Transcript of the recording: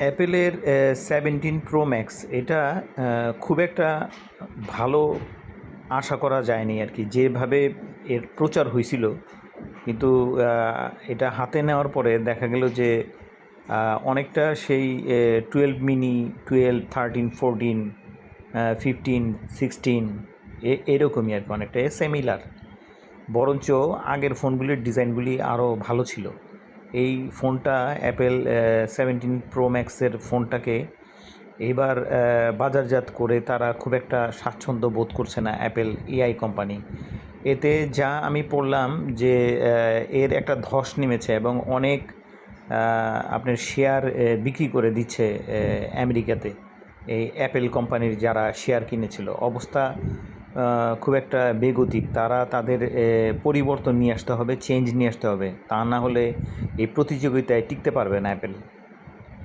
অ্যাপেলের seventeen pro max এটা খুব একটা ভালো আশা করা যায়নি আর কি, যেভাবে এর প্রচার হয়েছিল। কিন্তু এটা হাতে নেওয়ার পরে দেখা গেল যে অনেকটা সেই twelve mini twelve thirteen fourteen fifteen sixteen এ, এরকমই আর কি, অনেকটা সেমিলার বরঞ্চ আগের ফোনগুলির ডিজাইনগুলি আরও ভালো ছিল। এই ফোনটা অ্যাপেল সেভেন্টিন প্রো ম্যাক্সের ফোনটাকে এবার বাজারজাত করে তারা খুব একটা স্বাচ্ছন্দ্য বোধ করছে না অ্যাপেল এআই কোম্পানি এতে যা আমি পড়লাম যে এর একটা ধস নেমেছে এবং অনেক আপনার শেয়ার বিক্রি করে দিচ্ছে আমেরিকাতে। এই অ্যাপেল কোম্পানির যারা শেয়ার কিনেছিল। অবস্থা খুব একটা বেগতিক। তারা তাদের পরিবর্তন নিয়ে আসতে হবে চেঞ্জ নিয়ে আসতে হবে। তা না হলে এই প্রতিযোগিতায় টিকতে পারবে না অ্যাপেল